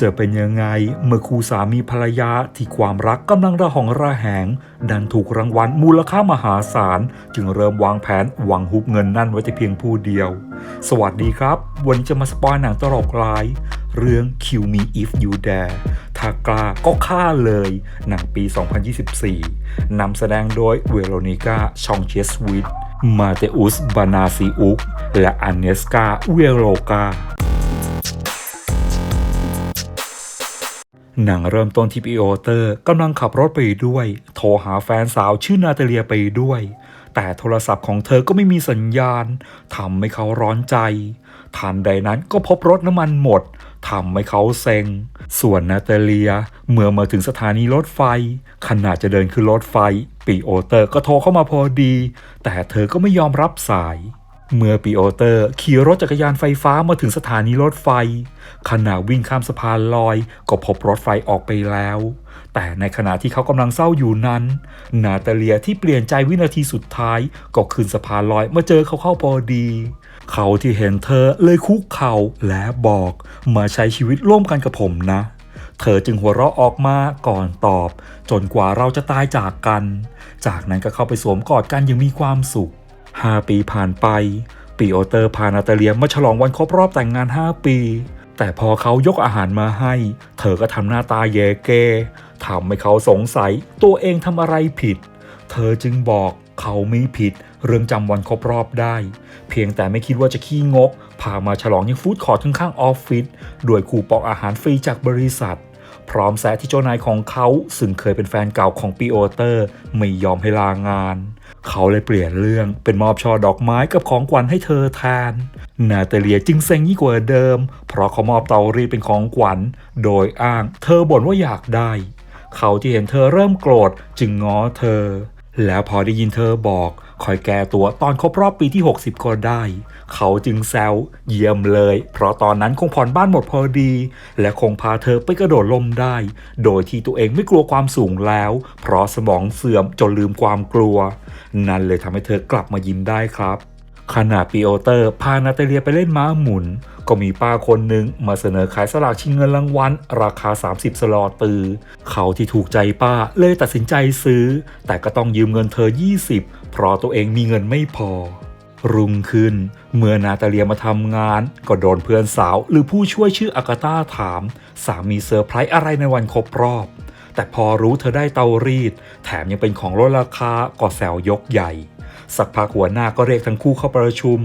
จะเป็นยังไงเมื่อคู่สามีภรรยาที่ความรักกำลังระหองระแหง ดันถูกรางวัลมูลค่ามหาศาล จึงเริ่มวางแผนหวังฮุบเงินนั่นไว้แต่เพียงผู้เดียว สวัสดีครับ วันนี้จะมาสปอยหนังตลกร้าย เรื่อง Kill Me If You Dare ถ้ากล้าก็ฆ่าเลย หนังปี 2024 นำแสดงโดยเวโรนิก้าชองเชสวิทมาเตอุสบานาซิอุกและอันเนสกาเวโรกา หนังเริ่มต้นที่ปีโอเตอร์กำลังขับรถไปด้วย โทรหาแฟนสาวชื่อนาตาเลียไปด้วย แต่โทรศัพท์ของเธอก็ไม่มีสัญญาณทำให้เขาร้อนใจ ทันใดนั้นก็พบรถน้ำมันหมดทำให้เขาเซ็ง ส่วนนาตาเลียเมื่อมาถึงสถานีรถไฟ ขณะจะเดินขึ้นรถไฟ ปีโอเตอร์ก็โทรเข้ามาพอดี แต่เธอก็ไม่ยอมรับสาย เมื่อปีโอเตอร์ ขี่รถจักรยานไฟฟ้ามาถึงสถานีรถไฟ ขณะวิ่งข้ามสะพานลอย ก็พบรถไฟออกไปแล้ว แต่ในขณะที่เขากำลังเศร้าอยู่นั้น นาตาเลียที่เปลี่ยนใจวินาทีสุดท้าย ก็ขึ้นสะพานลอยมาเจอเขาเข้าพอดี เขาที่เห็นเธอเลยคุกเข่าและบอก มาใช้ชีวิตร่วมกันกับผมนะเธอจึงหัวเราะออกมาก่อนตอบ จนกว่าเราจะตายจากกัน จากนั้นก็เข้าไปสวมกอดกันอย่างมีความสุข 5 ปีผ่านไป ปีโอเตอร์พานาตาเลียมาฉลองวันครบรอบแต่งงาน 5 ปี แต่พอเขายกอาหารมาให้ เธอก็ทำหน้าตาเยเกทำให้เขาสงสัยตัวเองทำอะไรผิด เธอจึงบอกเขาไม่ผิดเรื่องจำวันครบรอบได้ เพียงแต่ไม่คิดว่าจะขี้งก พามาฉลองยังฟู้ดคอร์ทข้างๆออฟฟิศด้วยคูปองอาหารฟรีจากบริษัท พร้อมแซะที่เจ้านายของเขา ซึ่งเคยเป็นแฟนเก่าของปีโอเตอร์ ไม่ยอมให้ลางาน เขาเลยเปลี่ยนเรื่องเป็นมอบช่อดอกไม้กับของขวัญให้เธอแทนนาตาเลียจึงเซ็งยิ่งกว่าเดิม เพราะเขามอบเตารีดเป็นของขวัญ โดยอ้างเธอบ่นว่าอยากได้ เขาที่เห็นเธอเริ่มโกรธจึงง้อเธอ แล้วพอได้ยินเธอบอกคอยแก้ตัวตอนครบรอบปีที่ 60 ก็ได้ เขาจึงแซวเยี่ยมเลย เพราะตอนนั้นคงผ่อนบ้านหมดพอดี และคงพาเธอไปกระโดดล่มได้ โดยที่ตัวเองไม่กลัวความสูงแล้ว เพราะสมองเสื่อมจนลืมความกลัว นั่นเลยทำให้เธอกลับมายิ้มได้ครับขณะปีโอเตอร์พานาตาเลียไปเล่นม้าหมุน ก็มีป้าคนหนึ่งมาเสนอขายสลากชิงเงินรางวัลราคา 30 สลอตือ เขาที่ถูกใจป้าเลยตัดสินใจซื้อ แต่ก็ต้องยืมเงินเธอ 20 เพราะตัวเองมีเงินไม่พอ รุ่งขึ้น เมื่อนาตาเลียมาทำงาน ก็โดนเพื่อนสาวหรือผู้ช่วยชื่ออากาตาถาม สามีเซอร์ไพรส์อะไรในวันครบรอบ แต่พอรู้เธอได้เตารีด แถมยังเป็นของลดราคาก็แซวยกใหญ่ สักพักหัวหน้าก็เรียกทั้งคู่เข้าประชุม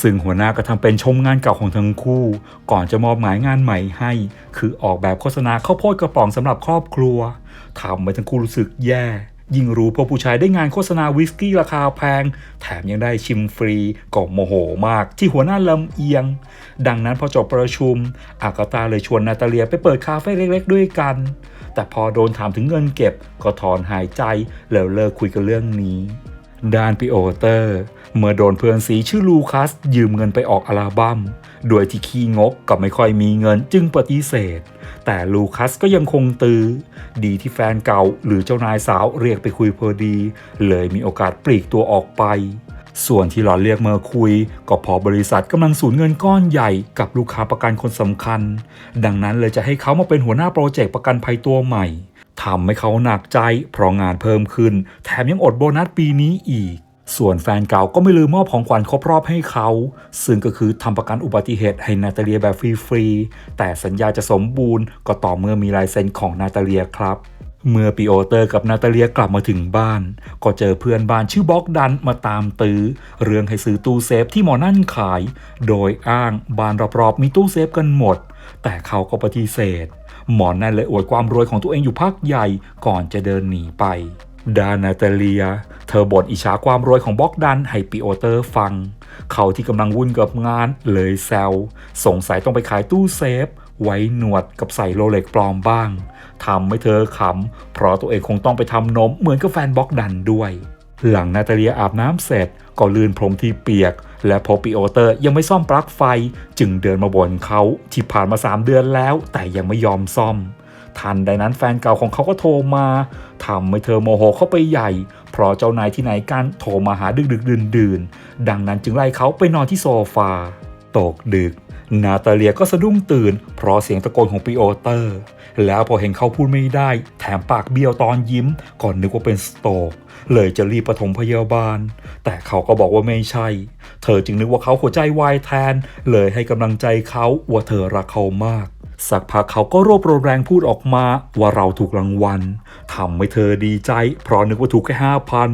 ซึ่งหัวหน้าก็ทำเป็นชมงานเก่าของทั้งคู่ ก่อนจะมอบหมายงานใหม่ให้ คือออกแบบโฆษณาข้าวโพดกระป๋องสำหรับครอบครัวทำให้ทั้งคู่รู้สึกแย่ ยิ่งรู้พอผู้ชายได้งานโฆษณาวิสกี้ราคาแพง แถมยังได้ชิมฟรีก็โมโหมากที่หัวหน้าลำเอียง ดังนั้นพอจบประชุม อากาตาเลยชวนนาตาเลียไปเปิดคาเฟ่เล็กๆ ด้วยกัน แต่พอโดนถามถึงเงินเก็บก็ถอนหายใจแล้วเลิกคุยกันเรื่องนี้ดานปิโอเตอร์ เมื่อโดนเพื่อนสีชื่อลูคัส ยืมเงินไปออกอัลบัม้มโดยที่ขี้งกกับไม่ค่อยมีเงินจึงปฏิเสธ แต่ลูคัสก็ยังคงตือดีที่แฟนเก่าหรือเจ้านายสาวเรียกไปคุยพอดี เลยมีโอกาสปลีกตัวออกไป ส่วนที่หลอนเรียกเมาคุย ก็เพอบริษัทกำลังสูญเงินก้อนใหญ่กับลูกค้าประกันคนสำคัญ ดังนั้นเลยจะให้เขามาเป็นหัวหน้าโปรเจกต์ประกันภัยตัวใหม่ทำให้เขาหนักใจเพราะงานเพิ่มขึ้น แถมยังอดโบนัสปีนี้อีก ส่วนแฟนเก่าก็ไม่ลืมมอบของขวัญครบรอบให้เขา ซึ่งก็คือทำประกันอุบัติเหตุให้นาตาเลียแบบฟรีๆ แต่สัญญาจะสมบูรณ์ก็ต่อเมื่อมีลายเซ็นของนาตาเลียครับ เมื่อปีโอเตอร์กับนาตาเลียกลับมาถึงบ้าน ก็เจอเพื่อนบ้านชื่อบ็อกดันมาตามตื้อ เรื่องให้ซื้อตู้เซฟที่หมอนั่นขาย โดยอ้างบ้านรอบๆมีตู้เซฟกันหมด แต่เขาก็ปฏิเสธ หมอนั่นเลยอวดความรวยของตัวเองอยู่พักใหญ่ก่อนจะเดินหนีไป ดานาตาเลีย เธอบ่นอิจฉาความรวยของบ็อกดันให้ปีโอเตอร์ฟัง เขาที่กำลังวุ่นกับงานเลยแซวสงสัยต้องไปขายตู้เซฟ ไว้หนวดกับใส่โรเล็กปลอมบ้างทำให้เธอขำ เพราะตัวเองคงต้องไปทำนมเหมือนกับแฟนบ็อกดันด้วย หลังนาตาเลียอาบน้ำเสร็จก็ลื่นพรมที่เปียก และพบปีโอเตอร์ยังไม่ซ่อมปลั๊กไฟ จึงเดินมาบ่นเขาที่ผ่านมา 3 เดือนแล้ว แต่ยังไม่ยอมซ่อม ทันใดนั้นแฟนเก่าของเขาก็โทรมาทำให้เธอโมโหเข้าไปใหญ่ เพราะเจ้านายที่ไหนกันโทรมาหาดึกดึกดื่นดื่นๆดังนั้นจึงไล่เขาไปนอนที่โซฟา ตกดึก นาตาเลียก็สะดุ้งตื่น เพราะเสียงตะโกนของปีโอเตอร์ แล้วพอเห็นเขาพูดไม่ได้ แถมปากเบี้ยวตอนยิ้ม ก่อนนึกว่าเป็นสโตกเลยจะรีบปฐมพยาบาล แต่เขาก็บอกว่าไม่ใช่ เธอจึงนึกว่าเขาหัวใจวายแทน เลยให้กำลังใจเขาว่าเธอรักเขามาก สักพักเขาก็รวบรวมแรงพูดออกมาว่าเราถูกรางวัลทำให้เธอดีใจ เพราะนึกว่าถูกแค่ห้าพัน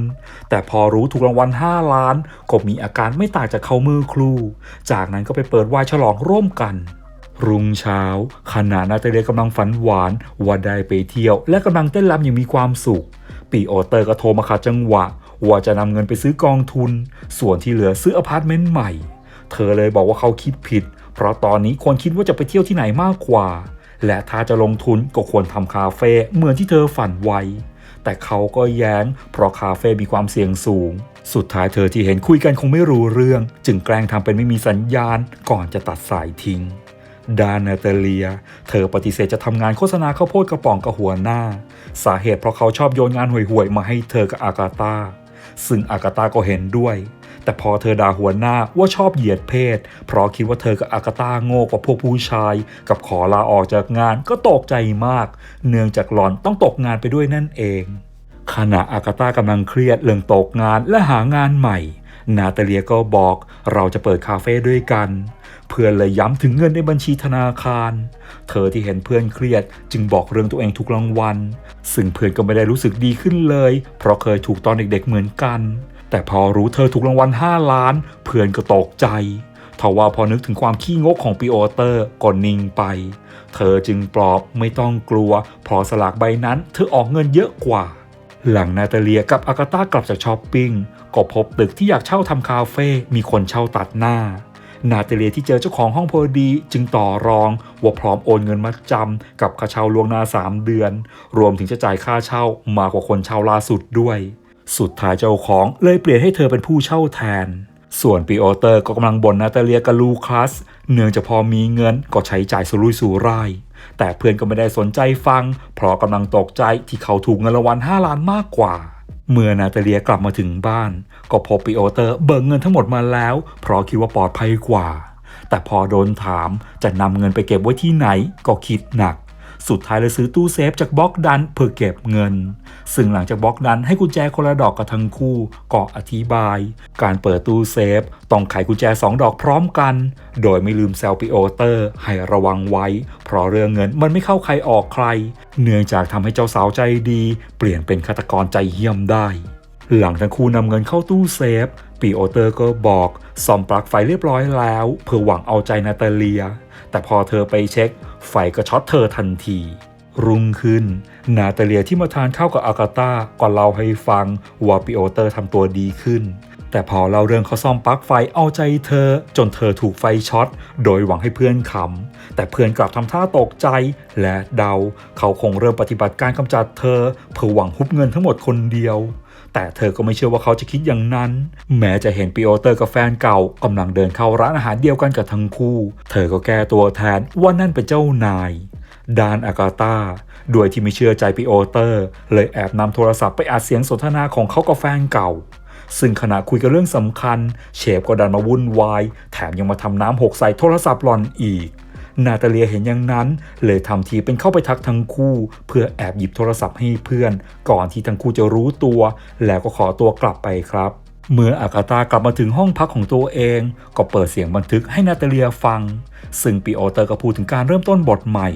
แต่พอรู้ถูกรางวัลห้าล้าน ก็มีอาการไม่ต่างจากเขามือครู จากนั้นก็ไปเปิดวายฉลองร่วมกันรุ่งเช้า ขณะนาตาเลียกำลังฝันหวานว่าได้ไปเที่ยว และกำลังเต้นรำอย่างมีความสุข ปีโอเตอร์ก็โทรมาขัดจังหวะ ว่าจะนำเงินไปซื้อกองทุน ส่วนที่เหลือซื้ออพาร์ตเมนต์ใหม่ เธอเลยบอกว่าเขาคิดผิด เพราะตอนนี้ควรคิดว่าจะไปเที่ยวที่ไหนมากกว่า และถ้าจะลงทุนก็ควรทำคาเฟ่เหมือนที่เธอฝันไว้ แต่เขาก็แย้ง เพราะคาเฟ่มีความเสี่ยงสูง สุดท้ายเธอที่เห็นคุยกันคงไม่รู้เรื่อง จึงแกล้งทำเป็นไม่มีสัญญาณ ก่อนจะตัดสายทิ้งดานนาตเลีย เธอปฏิเสธจะทำงานโฆษณาข้าวโพดกระป๋องกับหัวหน้า สาเหตุเพราะเขาชอบโยนงานห่วยๆ มาให้เธอกับอากาตาซึ่งอากาตาก็เห็นด้วย แต่พอเธอด่าหัวหน้าว่าชอบเหยียดเพศ เพราะคิดว่าเธอกับอากาตาโง่กว่าพวกผู้ชาย กับขอลาออกจากงานก็ตกใจมาก เนื่องจากหลอนต้องตกงานไปด้วยนั่นเอง ขณะอากาตากำลังเครียดเรื่องตกงานและหางานใหม่ นาตาเลียก็บอกเราจะเปิดคาเฟ่ด้วยกัน เพื่อนเลยย้ำถึงเงินในบัญชีธนาคาร เธอที่เห็นเพื่อนเครียดจึงบอกเรื่องตัวเองถูกรางวัลซึ่งเพื่อนก็ไม่ได้รู้สึกดีขึ้นเลย เพราะเคยถูกตอนเด็กๆเหมือนกัน แต่พอรู้เธอถูกรางวัล 5 ล้าน เพื่อนก็ตกใจทว่าพอนึกถึงความขี้งกของปีโอเตอร์ก็นิ่งไป เธอจึงปลอบไม่ต้องกลัวเพราะสลากใบนั้นเธอออกเงินเยอะกว่า หลังนาตาเลียกับอากาตากลับจากช้อปปิ้งก็พบตึกที่อยากเช่าทำคาเฟ่มีคนเช่าตัดหน้า นาตาเลียที่เจอเจ้าของห้องพอดีจึงต่อรองว่าพร้อมโอนเงินมาจำกับค่าเช่าล่วงหน้า 3 เดือน รวมถึงจะจ่ายค่าเช่ามากกว่าคนเช่าล่าสุดด้วย สุดท้ายเจ้าของเลยเปลี่ยนให้เธอเป็นผู้เช่าแทน ส่วนปีโอเตอร์ก็กำลังบ่นนาตาเลียกับลูคัส เนื่องจากพอมีเงินก็ใช้จ่ายสุรุ่ยสุร่าย แต่เพื่อนก็ไม่ได้สนใจฟัง เพราะกำลังตกใจที่เขาถูกเงินรางวัล5ล้านมากกว่า เมื่อนาตาเลียกลับมาถึงบ้าน ก็พบปีโอเตอร์เบิกเงินทั้งหมดมาแล้ว เพราะคิดว่าปลอดภัยกว่า แต่พอโดนถามจะนำเงินไปเก็บไว้ที่ไหนก็คิดหนัก สุดท้ายเลยซื้อตู้เซฟจากบล็อกดันเพื่อเก็บเงิน ซึ่งหลังจากบล็อกดันให้กุญแจคนละดอกกับทั้งคู่ก็อธิบาย การเปิดตู้เซฟต้องไขกุญแจ 2 ดอกพร้อมกัน โดยไม่ลืมแซลปิโอเตอร์ให้ระวังไว้ เพราะเรื่องเงินมันไม่เข้าใครออกใคร เนื่องจากทำให้เจ้าสาวใจดี เปลี่ยนเป็นฆาตกรใจเหี้ยมได้ หลังทั้งคู่นำเงินเข้าตู้เซฟ ปีโอเตอร์ก็บอกซ่อมปลั๊กไฟเรียบร้อยแล้ว เพื่อหวังเอาใจนาตาเลีย แต่พอเธอไปเช็ค ไฟก็ช็อตเธอทันที รุ่งขึ้น นาตาเลียที่มาทานข้าวกับอากาตาก็เล่าให้ฟังว่าปีโอเตอร์ทำตัวดีขึ้น แต่พอเล่าเรื่องเขาซ่อมปลั๊กไฟเอาใจเธอ จนเธอถูกไฟช็อตโดยหวังให้เพื่อนขำแต่เพื่อนกลับทำท่าตกใจและเดา เขาคงเริ่มปฏิบัติการกำจัดเธอเพื่อหวังฮุบเงินทั้งหมดคนเดียว แต่เธอก็ไม่เชื่อว่าเขาจะคิดอย่างนั้น แม้จะเห็นปีโอเตอร์กับแฟนเก่ากำลังเดินเข้าร้านอาหารเดียวกันกับทั้งคู่ เธอก็แก้ตัวแทนว่านั่นเป็นเจ้านายดานอากาตาด้วยที่ไม่เชื่อใจปีโอเตอร์ เลยแอบนำโทรศัพท์ไปอัดเสียงสนทนาของเขากับแฟนเก่า ซึ่งขณะคุยกันเรื่องสำคัญ เชฟก็ดันมาวุ่นวาย แถมยังมาทำน้ำหกใส่โทรศัพท์หลอนอีก นาตาเลียเห็นอย่างนั้น เลยทำทีเป็นเข้าไปทักทั้งคู่ เพื่อแอบหยิบโทรศัพท์ให้เพื่อน ก่อนที่ทั้งคู่จะรู้ตัว แล้วก็ขอตัวกลับไปครับเมื่ออากาตากลับมาถึงห้องพักของตัวเอง ก็เปิดเสียงบันทึกให้นาตาเลียฟัง ซึ่งปีโอเตอร์ก็พูดถึงการเริ่มต้นบทใหม่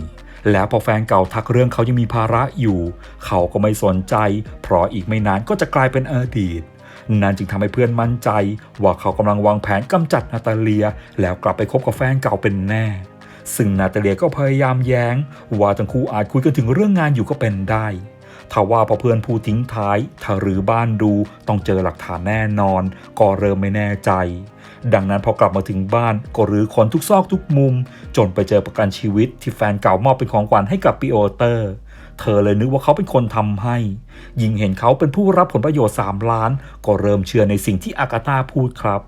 แล้วพอแฟนเก่าทักเรื่องเขายังมีภาระอยู่ เขาก็ไม่สนใจ เพราะอีกไม่นานก็จะกลายเป็นอดีต นั่นจึงทำให้เพื่อนมั่นใจ ว่าเขากำลังวางแผนกำจัดนาตาเลีย แล้วกลับไปคบกับแฟนเก่าเป็นแน่ ซึ่งนาตาเลียก็พยายามแย้ง ว่าทั้งคู่อาจคุยกันถึงเรื่องงานอยู่ก็เป็นได้ทว่าพอเพื่อนพูดทิ้งท้าย ถ้ารือบ้านดูต้องเจอหลักฐานแน่นอน ก็เริ่มไม่แน่ใจ ดังนั้นพอกลับมาถึงบ้านก็รื้อค้นทุกซอกทุกมุม จนไปเจอประกันชีวิตที่แฟนเก่ามอบเป็นของขวัญให้กับปีโอเตอร์ เธอเลยนึกว่าเขาเป็นคนทำให้ ยิ่งเห็นเขาเป็นผู้รับผลประโยชน์ 3 ล้าน ก็เริ่มเชื่อในสิ่งที่อากาตาพูดครับ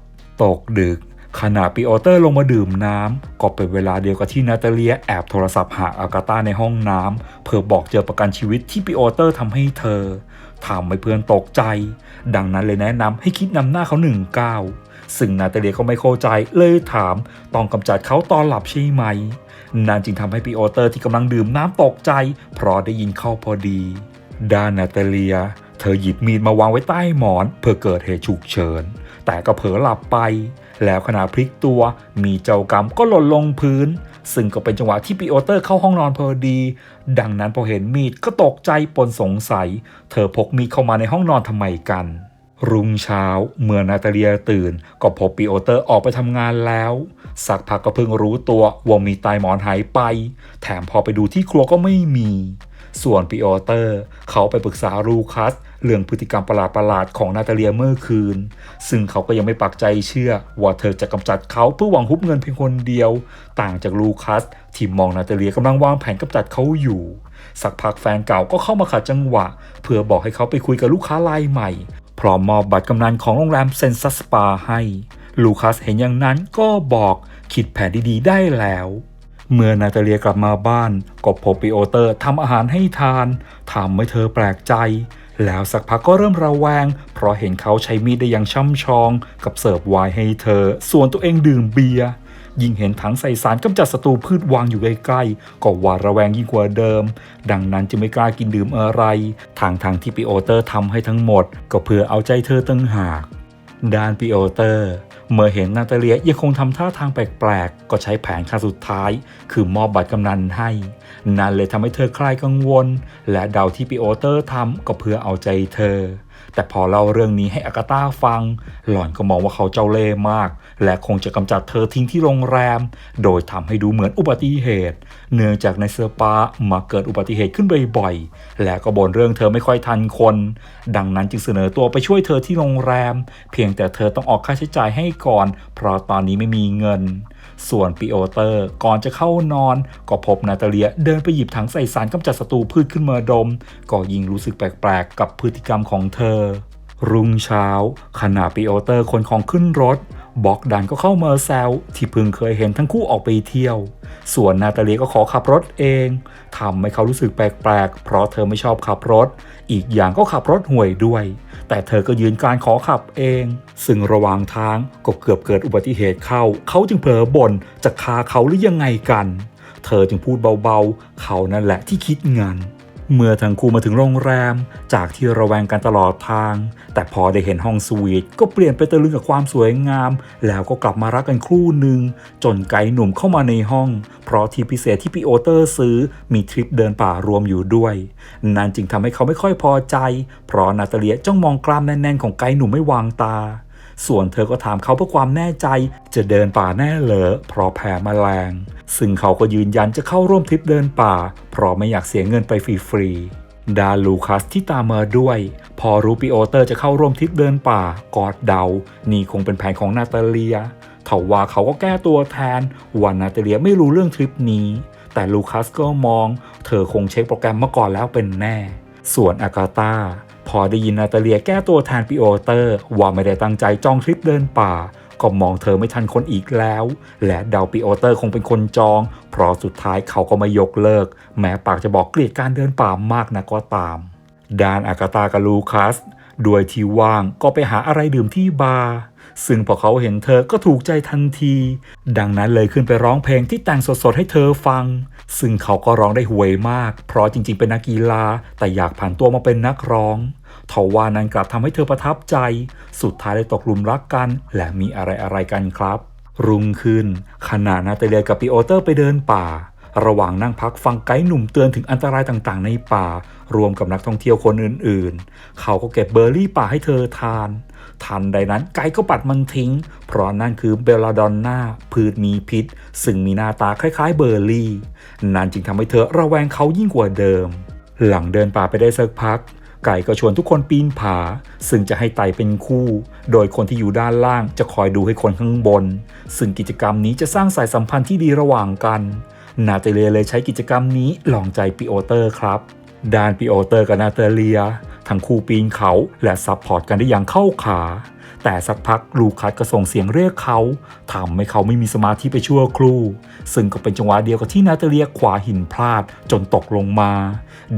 ตกดึก ขณะปีโอเตอร์ลงมาดื่มน้ำก็เป็นเวลาเดียวกับที่นาตาเลียแอบโทรศัพท์หาอากาตาในห้องน้ำเพื่อบอกเจอประกันชีวิตที่ปีโอเตอร์ทำให้เธอทำให้เพื่อนตกใจ ดังนั้นเลยแนะนำให้คิดนำหน้าเขาหนึ่งก้าวซึ่งนาตาเลียก็ไม่เข้าใจเลยถามต้องกำจัดเขาตอนหลับใช่ไหมนั่นจึงทำให้ปีโอเตอร์ที่กำลังดื่มน้ำตกใจ เพราะได้ยินเข้าพอดีด้านนาตาเลีย เธอหยิบมีดมาวางไว้ใต้หมอน เพื่อเกิดเหตุฉุกเฉิน แต่ก็เผลอหลับไป แล้วขณะพลิกตัวมีเจ้ากรรมก็หล่นลงพื้น ซึ่งก็เป็นจังหวะที่ปีโอเตอร์เข้าห้องนอนพอดี ดังนั้นพอเห็นมีดก็ตกใจปนสงสัย เธอพกมีดเข้ามาในห้องนอนทำไมกัน รุ่งเช้าเมื่อนาตาเลียตื่น ก็พบปีโอเตอร์ออกไปทำงานแล้วสักพักก็เพิ่งรู้ตัวว่ามีตายหมอนหายไป แถมพอไปดูที่ครัวก็ไม่มี ส่วนปีโอเตอร์ เขาไปปรึกษาลูคัส เรื่องพฤติกรรมประหลาดๆของนาตาเลียเมื่อคืน ซึ่งเขาก็ยังไม่ปักใจเชื่อ ว่าเธอจะกำจัดเขาเพื่อหวังฮุบเงินเพียงคนเดียว ต่างจากลูคัสที่มองนาตาเลียกำลังวางแผนกำจัดเขาอยู่ สักพักแฟนเก่าก็เข้ามาขัดจังหวะ เพื่อบอกให้เขาไปคุยกับลูกค้ารายใหม่ พร้อมมอบบัตรกำนันของโรงแรมเซนซัสปาให้ ลูคัสเห็นอย่างนั้นก็บอกคิดแผนดีๆ ได้แล้วเมื่อนาตาเลียกลับมาบ้านก็พบปีโอเตอร์ทำอาหารให้ทานทำให้เธอแปลกใจ แล้วสักพักก็เริ่มระแวง เพราะเห็นเขาใช้มีดได้อย่างช่ำชอง กับเสิร์ฟไวน์ให้เธอ ส่วนตัวเองดื่มเบียร์ยิ่งเห็นถังใส่สารกำจัดศัตรูพืชวางอยู่ใกล้ๆ ก็หวาดระแวงยิ่งกว่าเดิม ดังนั้นจึงไม่กล้ากินดื่มอะไร ทางทางที่ปีโอเตอร์ทำให้ทั้งหมด ก็เพื่อเอาใจเธอตั้งหาก ด้านปีโอเตอร์ เมื่อเห็นนาตาเลียยังคงทำท่าทางแปลกๆ ก็ใช้แผนขั้นสุดท้าย คือมอบบัตรกำนันให้ นั่นเลยทำให้เธอคลายกังวล และเดาที่ปีโอเตอร์ทำก็เพื่อเอาใจเธอ แต่พอเล่าเรื่องนี้ให้อากาตาฟัง หล่อนก็มองว่าเขาเจ้าเล่ห์มาก และคงจะกำจัดเธอทิ้งที่โรงแรม โดยทำให้ดูเหมือนอุบัติเหตุ เนื่องจากในเซอร์ปามาเกิดอุบัติเหตุขึ้นบ่อยๆ และก็บ่นเรื่องเธอไม่ค่อยทันคน ดังนั้นจึงเสนอตัวไปช่วยเธอที่โรงแรม เพียงแต่เธอต้องออกค่าใช้จ่ายให้ก่อน เพราะตอนนี้ไม่มีเงิน ส่วนปีโอเตอร์ก่อนจะเข้านอน ก็พบนาตาเลียเดินไปหยิบถังใส่สารกำจัดศัตรูพืชขึ้นมาดม ก็ยิ่งรู้สึกแปลกๆ กับพฤติกรรมของเธอ รุ่งเช้าขณะปีโอเตอร์คนของขึ้นรถ บอกดันก็เข้ามาแซวที่เพิ่งเคยเห็นทั้งคู่ออกไปเที่ยว ส่วนนาตาเลียก็ขอขับรถเองทำให้เขารู้สึกแปลกๆ เพราะเธอไม่ชอบขับรถ อีกอย่างก็ขับรถห่วยด้วย แต่เธอก็ยืนการขอขับเอง ซึ่งระหว่างทางก็เกือบเกิดอุบัติเหตุเข้า เขาจึงเผลอบ่นจะฆ่าเขาหรือยังไงกัน เธอจึงพูดเบาๆ เขานั่นแหละที่คิดงาน เมื่อทั้งคู่มาถึงโรงแรม จากที่ระแวงกันตลอดทาง แต่พอได้เห็นห้องสวีทก็เปลี่ยนไปตะลึงกับความสวยงาม แล้วก็กลับมารักกันครู่หนึ่ง จนไกด์หนุ่มเข้ามาในห้อง เพราะที่พิเศษที่พี่โอเตอร์ซื้อมีทริปเดินป่ารวมอยู่ด้วย นั่นจึงทำให้เขาไม่ค่อยพอใจ เพราะนาตาเลียจ้องมองกล้ามแน่นๆของไกด์หนุ่มไม่วางตา ส่วนเธอก็ถามเขาเพื่อความแน่ใจจะเดินป่าแน่เหรอเพราะแพ้แมลง ซึ่งเขาก็ยืนยันจะเข้าร่วมทริปเดินป่า เพราะไม่อยากเสียเงินไปฟรีๆดาลูคัสที่ตามมาด้วย พอรู้ปีโอเตอร์จะเข้าร่วมทริปเดินป่ากอดเดา นี่คงเป็นแผนของนาตาเลียถาว่าเขาก็แก้ตัวแทนว่านาตาเลียไม่รู้เรื่องทริปนี้ แต่ลูคัสก็มอง เธอคงเช็คโปรแกรมมาก่อนแล้วเป็นแน่ ส่วนอากาตา พอได้ยินนาตาเลียแก้ตัวแทนปีโอเตอร์ ว่าไม่ได้ตั้งใจจองทริปเดินป่า ก็มองเธอไม่ทันคนอีกแล้ว และเดาปีโอเตอร์คงเป็นคนจอง เพราะสุดท้ายเขาก็ไม่ยกเลิก แม้ปากจะบอกเกลียดการเดินป่ามากนะก็ตามดานอากาตากับลูคัสด้วยที่ว่างก็ไปหาอะไรดื่มที่บาร์ซึ่งพอเขาเห็นเธอก็ถูกใจทันที ดังนั้นเลยขึ้นไปร้องเพลงที่แต่งสดๆให้เธอฟัง ซึ่งเขาก็ร้องได้ห่วยมาก เพราะจริงๆเป็นนักกีฬา แต่อยากผ่านตัวมาเป็นนักร้อง ทว่านั้นกลับทำให้เธอประทับใจ สุดท้ายเลยตกหลุมรักกัน และมีอะไรอะไรกันครับ รุ่งขึ้น ขณะนาตาเลียกับปีโอเตอร์ไปเดินป่า ระหว่างนั่งพักฟังไกด์หนุ่มเตือนถึงอันตรายต่างๆ ในป่า รวมกับนักท่องเที่ยวคนอื่นๆ เขาก็เก็บเบอร์รี่ป่าให้เธอทาน ทันใดนั้นไกด์ก็ปัดมันทิ้ง เพราะนั่นคือเบลลาดอนนาพืชมีพิษ ซึ่งมีหน้าตาคล้าย ๆ เบอร์รี่ นั่นจึงทำให้เธอระแวงเขายิ่งกว่าเดิม หลังเดินป่าไปได้สักพัก ไก่ก็ชวนทุกคนปีนผา ซึ่งจะให้ไต่เป็นคู่ โดยคนที่อยู่ด้านล่างจะคอยดูให้คนข้างบน ซึ่งกิจกรรมนี้จะสร้างสายสัมพันธ์ที่ดีระหว่างกัน นาเตเลียเลยใช้กิจกรรมนี้ลองใจปิโอเตอร์ครับด้านปิโอเตอร์กับนาเตเลีย ทั้งคู่ปีนเขาและซับพอร์ตกันได้อย่างเข้าขา แต่สักพักลูคัสก็ส่งเสียงเรียกเขาทำให้เขาไม่มีสมาธิไปชั่วครู่ ซึ่งก็เป็นจังหวะเดียวกับที่นาตาเลียขวาหินพลาดจนตกลงมา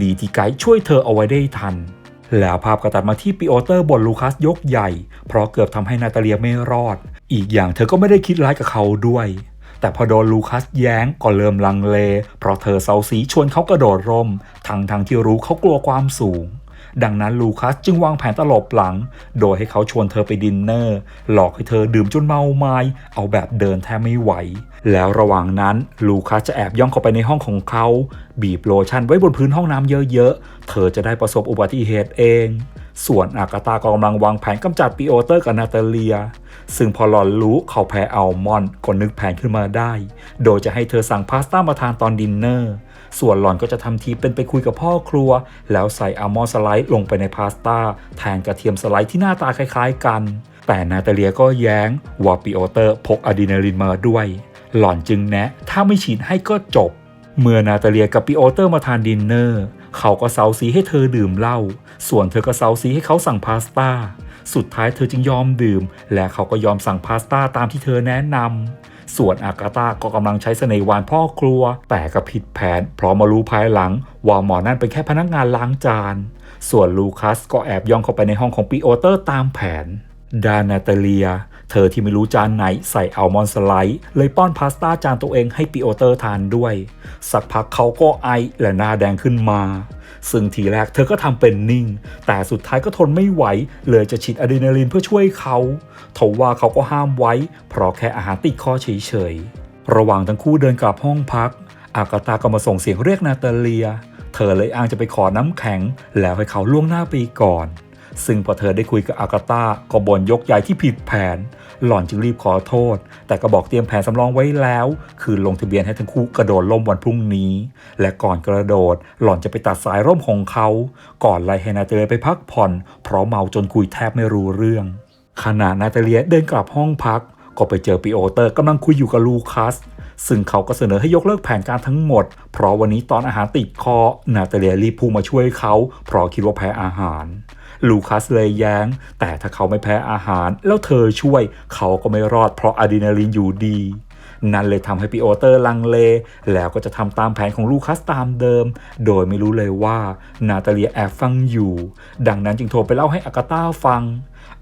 ดีที่ไกด์ช่วยเธอเอาไว้ได้ทัน แล้วภาพก็ตัดมาที่ปิโอเตอร์บนลูคัสยกใหญ่ เพราะเกือบทำให้นาตาเลียไม่รอด อีกอย่างเธอก็ไม่ได้คิดร้ายกับเขาด้วยแต่พอโดนลูคัสแย้งก็เริ่มลังเล เพราะเธอเซาซีชวนเขากระโดดร่ม ทั้งทงที่รู้เขากลัวความสูง ดังนั้นลูคัสจึงวางแผนตลบหลัง โดยให้เขาชวนเธอไปดินเนอร์ หลอกให้เธอดื่มจนเมาไม้เอาแบบเดินแทบไม่ไหว แล้วระหว่างนั้นลูคัสจะแอบย่องเข้าไปในห้องของเขา บีบโลชั่นไว้บนพื้นห้องน้ำเยอะๆ เธอจะได้ประสบอุบัติเหตุเอง ส่วนอากาตาก็กำลังวางแผนกำจัดปีโอเตอร์กับนาตาเลีย ซึ่งพอหลอนรู้เขาแพ้อัลมอนด์ก็นึกแผนขึ้นมาได้ โดยจะให้เธอสั่งพาสต้ามาทานตอนดินเนอร์ ส่วนหล่อนก็จะทำทีเป็นไปคุยกับพ่อครัว แล้วใส่อัลมอนด์สไลด์ลงไปในพาสต้าแทนกระเทียมสไลด์ที่หน้าตาคล้าย ๆ กัน แต่นาตาเลียก็แย้งว่าปีโอเตอร์พกอะดรีนาลินมาด้วย หล่อนจึงแนะถ้าไม่ฉีดให้ก็จบ เมื่อนาตาเลียกับปีโอเตอร์มาทานดินเนอร์เขาก็เซาซีให้เธอดื่มเหล้า ส่วนเธอก็เซาซีให้เขาสั่งพาสต้า สุดท้ายเธอจึงยอมดื่ม และเขาก็ยอมสั่งพาสต้าตามที่เธอแนะนำ ส่วนอากาตาก็กำลังใช้เสน่ห์หวานพ่อครัว แต่ก็ผิดแผนเพราะมารู้ภายหลัง ว่าหมอนั่นเป็นแค่พนักงานล้างจาน ส่วนลูคัสก็แอบย่องเข้าไปในห้องของปีโอเตอร์ตามแผนดานาตาเลีย เธอที่ไม่รู้จานไหนใส่อัลมอนด์สไลด์ เลยป้อนพาสต้าจานตัวเองให้ปีโอเตอร์ทานด้วย สักพักเขาก็ไอและหน้าแดงขึ้นมา ซึ่งทีแรกเธอก็ทำเป็นนิ่ง แต่สุดท้ายก็ทนไม่ไหว เลยจะฉีดอะดรีนาลินเพื่อช่วยเขา ทว่าเขาก็ห้ามไว้ เพราะแค่อาหารติดคอเฉยๆ ระหว่างทั้งคู่เดินกลับห้องพัก อากาตาก็มาส่งเสียงเรียกนาตาเลีย เธอเลยอ้างจะไปขอน้ำแข็ง แล้วให้เขาล่วงหน้าไปก่อน ซึ่งพอเธอได้คุยกับอากาตาก็บ่นยกใหญ่ที่ผิดแผน หล่อนจึงรีบขอโทษ แต่ก็บอกเตรียมแผนสำรองไว้แล้ว คือลงทะเบียนให้ทั้งคู่กระโดดล่มวันพรุ่งนี้ และก่อนกระโดด หล่อนจะไปตัดสายร่มของเขา ก่อนไล่ให้นาตาเลียไปพักผ่อน เพราะเมาจนคุยแทบไม่รู้เรื่อง ขณะนาตาเลียเดินกลับห้องพัก ก็ไปเจอปีโอเตอร์กำลังคุยอยู่กับลูคัส ซึ่งเขาก็เสนอให้ยกเลิกแผนการทั้งหมด เพราะวันนี้ตอนอาหารติดคอ นาตาเลียรีบพุ่งมาช่วยเขา เพราะคิดว่าแพ้อาหาร ลูคัสเลยแย้ง แต่ถ้าเขาไม่แพ้อาหาร แล้วเธอช่วย เขาก็ไม่รอดเพราะอะดรีนาลินอยู่ดีนั่นเลยทำให้ปีโอเตอร์ลังเล แล้วก็จะทำตามแผนของลูคัสตามเดิม โดยไม่รู้เลยว่านาตาเลียแอบฟังอยู่ ดังนั้นจึงโทรไปเล่าให้อากาตาฟัง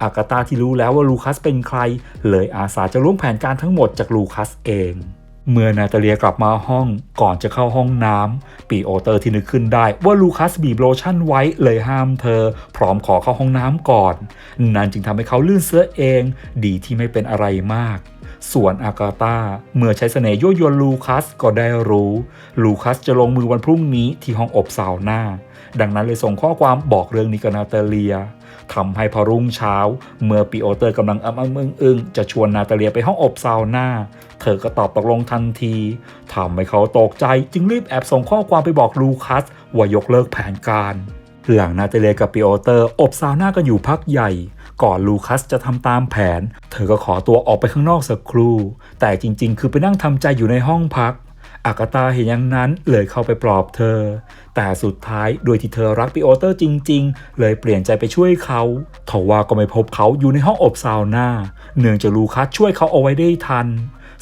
อากาตาที่รู้แล้วว่าลูคัสเป็นใคร เลยอาสาจะร่วมแผนการทั้งหมดจากลูคัสเอง เมื่อนาตาเลียกลับมาห้องก่อนจะเข้าห้องน้ำปีโอเตอร์ที่นึกขึ้นได้ว่าลูคัสบีบโลชั่นไว้เลยห้ามเธอ พร้อมขอเข้าห้องน้ำก่อน นั่นจึงทำให้เขาลื่นเสื้อเอง ดีที่ไม่เป็นอะไรมากส่วนอากาตาเมื่อใช้เสน่ห์ยั่วยวนลูคัสก็ได้รู้ ลูคัสจะลงมือวันพรุ่งนี้ที่ห้องอบซาวน่าดังนั้นเลยส่งข้อความบอกเรื่องนี้กับนาตาเลีย ทำให้พอรุ่งเช้า เมื่อปีโอเตอร์กำลังอ้ำอึ้งอึ้งจะชวนนาตาเลียไปห้องอบซาวน่า เธอก็ตอบตกลงทันทีทำให้เขาตกใจจึงรีบแอบส่งข้อความไปบอกลูคัส ว่ายกเลิกแผนการหลังนาตาเลียกับปีโอเตอร์ อบซาวน่ากันอยู่พักใหญ่ ก่อนลูคัสจะทำตามแผน เธอก็ขอตัวออกไปข้างนอกสักครู่ แต่จริงๆ คือไปนั่งทำใจอยู่ในห้องพัก อากาตาเห็นอย่างนั้นเลยเข้าไปปลอบเธอ แต่สุดท้ายโดยที่เธอรักปีโอเตอร์จริง ๆ เลยเปลี่ยนใจไปช่วยเขาทว่าก็ไม่พบเขาอยู่ในห้องอบซาวน่าเนื่องจากลูคัสช่วยเขาเอาไว้ได้ทัน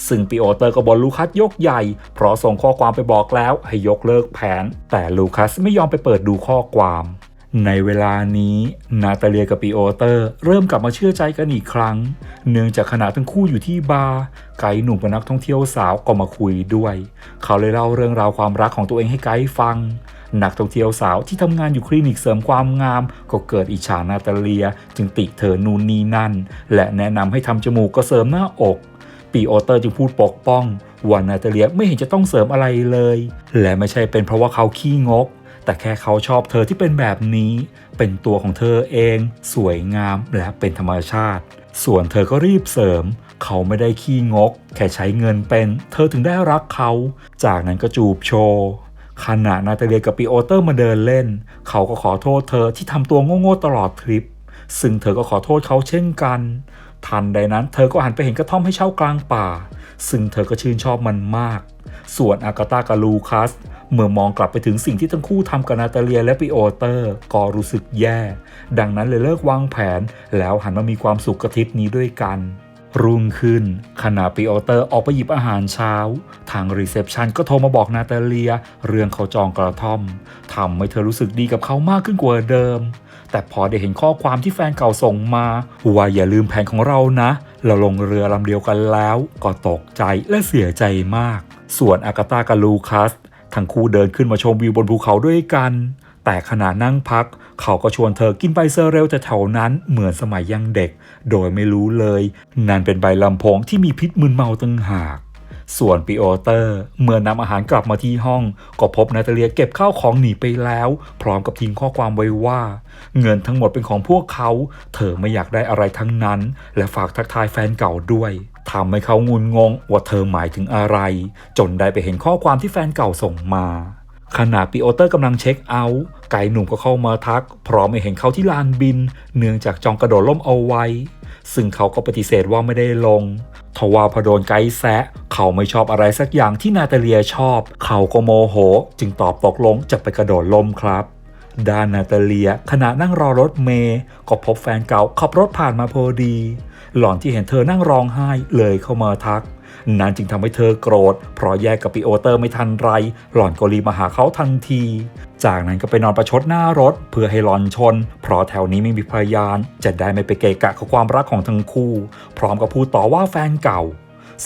ซึ่งปีโอเตอร์ก็บอลลูคัสยกใหญ่ เพราะส่งข้อความไปบอกแล้วให้ยกเลิกแผน แต่ลูคัสไม่ยอมไปเปิดดูข้อความ ในเวลานี้นาตาเลียกับปีโอเตอร์ เริ่มกลับมาเชื่อใจกันอีกครั้ง เนื่องจากขณะทั้งคู่อยู่ที่บาร์ไกด์หนุ่มกับนักท่องเที่ยวสาวก็มาคุยด้วย เขาเลยเล่าเรื่องราวความรักของตัวเองให้ไกด์ฟัง นักท่องเที่ยวสาวที่ทำงานอยู่คลินิกเสริมความงาม ก็เกิดอิจฉานาตาเลีย จึงติเธอนูนนี่นั่น และแนะนำให้ทำจมูกก็เสริมหน้าอกปีโอเตอร์จึงพูดปกป้องว่านาตาเลียไม่เห็นจะต้องเสริมอะไรเลย และไม่ใช่เป็นเพราะว่าเขาขี้งก แต่แค่เขาชอบเธอที่เป็นแบบนี้ เป็นตัวของเธอเอง สวยงามและเป็นธรรมชาติ ส่วนเธอก็รีบเสริม เขาไม่ได้ขี้งก แค่ใช้เงินเป็น เธอถึงได้รักเขา จากนั้นก็จูบโชว์ขณะนาตาเลียกับปีโอเตอร์มาเดินเล่น เขาก็ขอโทษเธอที่ทำตัวโง่ๆตลอดทริป ซึ่งเธอก็ขอโทษเขาเช่นกัน ทันใดนั้นเธอก็หันไปเห็นกระท่อมให้เช่ากลางป่า ซึ่งเธอก็ชื่นชอบมันมาก ส่วนอากาตากับลูคัส เมื่อมองกลับไปถึงสิ่งที่ทั้งคู่ทำกับนาตาเลียและปิโอเตอร์ ก็รู้สึกแย่ ดังนั้นเลยเลิกวางแผน แล้วหันมามีความสุขกับทริปนี้ด้วยกันรุ่งขึ้นขณะปิโอเตอร์ออกไปหยิบอาหารเช้า ทางรีเซพชันก็โทรมาบอกนาตาเลีย เรื่องเขาจองกระท่อมทำให้เธอรู้สึกดีกับเขามากขึ้นกว่าเดิม แต่พอได้เห็นข้อความที่แฟนเก่าส่งมา ว่าอย่าลืมแผนของเรานะ เราลงเรือลำเดียวกันแล้ว ก็ตกใจและเสียใจมาก ส่วนอากาตากับลูคัส ทั้งคู่เดินขึ้นมาชมวิวบนภูเขาด้วยกัน แต่ขณะนั่งพัก เขาก็ชวนเธอกินใบเซอร์เรลแต่แถวนั้นเหมือนสมัยยังเด็ก โดยไม่รู้เลย นั่นเป็นใบลำโพงที่มีพิษมึนเมาตั้งหาก ส่วนปีโอเตอร์ เมื่อนำอาหารกลับมาที่ห้อง ก็พบนาตาเลียเก็บข้าวของหนีไปแล้ว พร้อมกับทิ้งข้อความไว้ว่า เงินทั้งหมดเป็นของพวกเขา เธอไม่อยากได้อะไรทั้งนั้น และฝากทักทายแฟนเก่าด้วยทำให้เขางุนงงว่าเธอหมายถึงอะไร จนได้ไปเห็นข้อความที่แฟนเก่าส่งมาขณะปีโอเตอร์กำลังเช็คเอาท์ไก่หนุ่มก็เข้ามาทัก พร้อมไม่เห็นเขาที่ลานบิน เนื่องจากจองกระโดดล่มเอาไว้ ซึ่งเขาก็ปฏิเสธว่าไม่ได้ลง ทว่าพอโดนไกด์แซะ เขาไม่ชอบอะไรสักอย่างที่นาตาเลียชอบ เขาก็โมโห จึงตอบตกลงจะไปกระโดดล่มครับด้านนาตาเลียขณะนั่งรอรถเมย์ก็พบแฟนเก่าขับรถผ่านมาพอดี หล่อนที่เห็นเธอนั่งร้องไห้เลยเข้ามาทัก นั่นจึงทำให้เธอโกรธ เพราะแยกกับปีโอเตอร์ไม่ทันไร หล่อนก็รีบมาหาเขาทันที จากนั้นก็ไปนอนประชดหน้ารถ เพื่อให้หลอนชน เพราะแถวนี้ไม่มีพยาน จะได้ไม่ไปเกะกะกับความรักของทั้งคู่ พร้อมกับพูดต่อว่าแฟนเก่า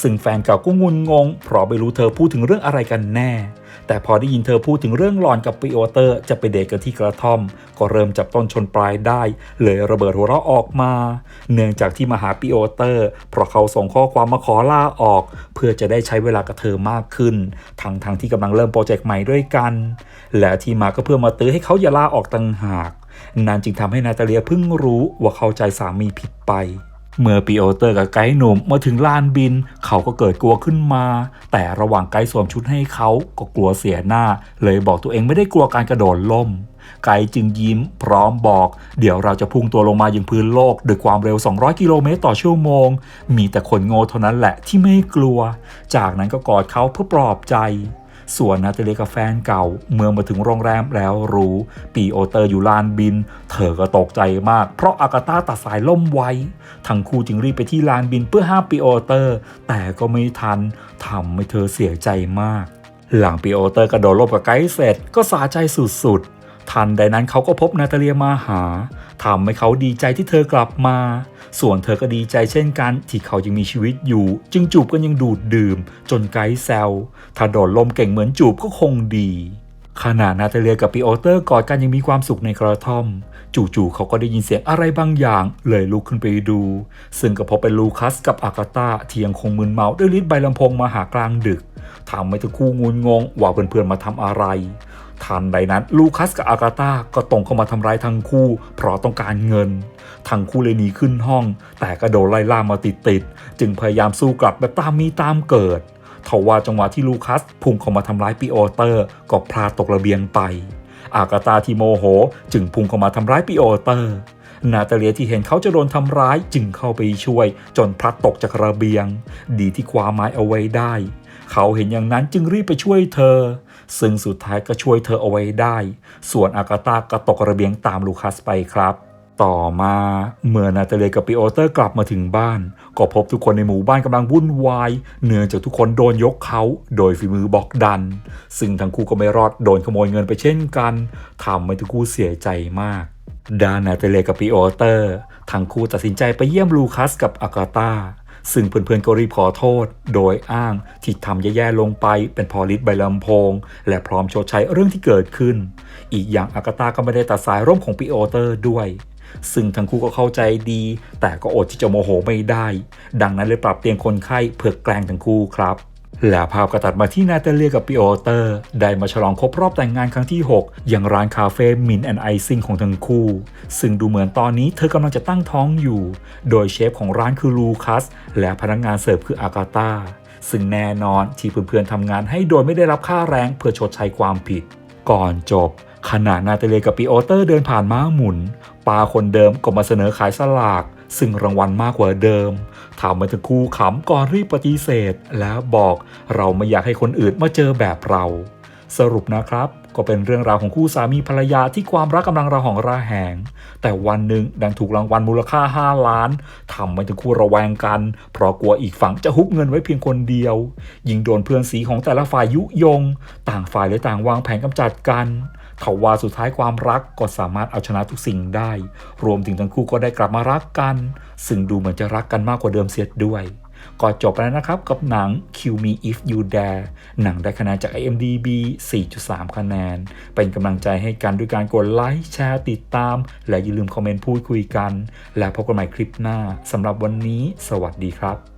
ซึ่งแฟนเก่าก็งุนงง เพราะไม่รู้เธอพูดถึงเรื่องอะไรกันแน่ แต่พอได้ยินเธอพูดถึงเรื่องหลอนกับปีโอเตอร์ จะไปเดทกันที่กระท่อม ก็เริ่มจับต้นชนปลายได้ เลยระเบิดหัวเราะออกมา เนื่องจากที่มาหาปีโอเตอร์ เพราะเขาส่งข้อความมาขอลาออก เพื่อจะได้ใช้เวลากับเธอมากขึ้น ทั้งทั้งที่กำลังเริ่มโปรเจกต์ใหม่ด้วยกัน และที่มาก็เพื่อมาตื้อให้เขาอย่าลาออกต่างหากนั่นจึงทำให้นาตาเลียเพิ่งรู้ว่าเข้าใจสามีผิดไป เมื่อปีโอเตอร์กับไกด์หนุ่มมาถึงลานบิน เขาก็เกิดกลัวขึ้นมา แต่ระหว่างไกด์สวมชุดให้เขาก็กลัวเสียหน้า เลยบอกตัวเองไม่ได้กลัวการกระโดดล่ม ไกด์จึงยิ้มพร้อมบอก เดี๋ยวเราจะพุ่งตัวลงมายังพื้นโลกด้วยความเร็ว 200 กิโลเมตรต่อชั่วโมง มีแต่คนโง่เท่านั้นแหละที่ไม่กลัว จากนั้นก็กอดเขาเพื่อปลอบใจ ส่วนนาตาเลียกับแฟนเก่า เมื่อมาถึงโรงแรมแล้วรู้ปีโอเตอร์อยู่ลานบิน เธอก็ตกใจมาก เพราะอากาตาตัดสายล่มไว้ทั้งคู่จึงรีบไปที่ลานบินเพื่อห้ามปีโอเตอร์ แต่ก็ไม่ทันทำให้เธอเสียใจมาก หลังปีโอเตอร์กระโดดลบกับไกด์เสร็จก็สาใจสุดๆ ทันใดนั้นเขาก็พบนาตาเลียมาหาทำให้เขาดีใจที่เธอกลับมา ส่วนเธอก็ดีใจเช่นกันที่เขายังมีชีวิตอยู่ จึงจูบกันยังดูดดื่ม จนไกด์แซวถ้าโดดลมเก่งเหมือนจูบก็คงดีขณะนาตาเลียกับปีโอเตอร์กอดกันยังมีความสุขในกระท่อม จู่ๆเขาก็ได้ยินเสียงอะไรบางอย่าง เลยลุกขึ้นไปดู ซึ่งก็พบเป็นลูคัสกับอากาตาที่ยังคงมึนเมาด้วยฤทธิ์ใบลำโพงมาหากลางดึกทำให้ทั้งคู่งุนงงว่าเพื่อนๆมาทำอะไร ทันใดนั้นลูคัสกับอากาตาก็ตรงเข้ามาทำร้ายทั้งคู่ เพราะต้องการเงิน ทั้งคู่เลยหนีขึ้นห้อง แต่ก็โดนไล่ล่ามาติดๆจึงพยายามสู้กลับแบบตามมีตามเกิดทว่าจังหวะที่ลูคัสพุ่งเข้ามาทำร้ายปีโอเตอร์ ก็พลาดตกระเบียงไป อากาตาที่โมโห จึงพุ่งเข้ามาทำร้ายปีโอเตอร์ นาตาเลียที่เห็นเขาจะโดนทำร้ายจึงเข้าไปช่วย จนพลัดตกจากระเบียง ดีที่คว้าไม้เอาไว้ได้ เขาเห็นอย่างนั้นจึงรีบไปช่วยเธอ ซึ่งสุดท้ายก็ช่วยเธอเอาไว้ได้ ส่วนอากาตาก็ตกระเบียงตามลูคัสไปครับ ต่อมาเมื่อนาตาเลียกับปีโอเตอร์กลับมาถึงบ้าน ก็พบทุกคนในหมู่บ้านกำลังวุ่นวาย เนื่องจากทุกคนโดนยกเขาโดยฝีมือบอกดัน ซึ่งทั้งคู่ก็ไม่รอดโดนขโมยเงินไปเช่นกันทำให้ทั้งคู่เสียใจมากด้านนาตาเลียกับปีโอเตอร์ทั้งคู่ตัดสินใจไปเยี่ยมลูคัสกับอากาตา ซึ่งเพื่อนๆก็รีบขอโทษ โดยอ้างที่ทำแย่ๆลงไปเป็นพอลิสใบลำโพง และพร้อมชดใช้เรื่องที่เกิดขึ้น อีกอย่างอากาตาก็ไม่ได้ตัดสายร่มของปีโอเตอร์ด้วยซึ่งทั้งคู่ก็เข้าใจดี แต่ก็อดที่จะโมโหไม่ได้ ดังนั้นเลยปรับเตียงคนไข้เพื่อแกล้งทั้งคู่ครับ แล้วภาพก็ตัดมาที่นาตาเลียกับปีโอเตอร์ ได้มาฉลองครบรอบแต่งงานครั้งที่ 6 อย่างร้านคาเฟ่มินแอนไอซิ่งของทั้งคู่ ซึ่งดูเหมือนตอนนี้เธอกำลังจะตั้งท้องอยู่ โดยเชฟของร้านคือลูคัส และพนักงานเสิร์ฟคืออากาตาซึ่งแน่นอนที่เพื่อนๆทำงานให้โดยไม่ได้รับค่าแรงเพื่อชดใช้ความผิด ก่อนจบ ขณะนาตาเลียกับปีโอเตอร์เดินผ่านม้าหมุนปาคนเดิมก็มาเสนอขายสลาก ซึ่งรางวัลมากกว่าเดิมถามมาถึงคู่ขำก่อนรีบปฏิเสธ แล้วบอกเราไม่อยากให้คนอื่นมาเจอแบบเรา สรุปนะครับ ก็เป็นเรื่องราวของคู่สามีภรรยาที่ความรักกำลังระหองระแหง แต่วันหนึ่งดังถูกรางวัลมูลค่า 5 ล้านทำให้ทั้งคู่ระแวงกัน เพราะกลัวอีกฝั่งจะฮุบเงินไว้เพียงคนเดียว ยิ่งโดนเพื่อนสีของแต่ละฝ่ายยุยง ต่างฝ่ายเลยต่างวางแผนกำจัดกัน ทว่าสุดท้ายความรักก็สามารถเอาชนะทุกสิ่งได้ รวมถึงทั้งคู่ก็ได้กลับมารักกัน ซึ่งดูเหมือนจะรักกันมากกว่าเดิมเสียด้วยก็จบไปแล้วนะครับกับหนัง Kill Me If You Dare หนังได้คะแนนจาก IMDb 4.3 คะแนน เป็นกำลังใจให้กันด้วยการกดไลค์แชร์ติดตาม และอย่าลืมคอมเมนต์พูดคุยกัน และพบกันใหม่คลิปหน้าสำหรับวันนี้ สวัสดีครับ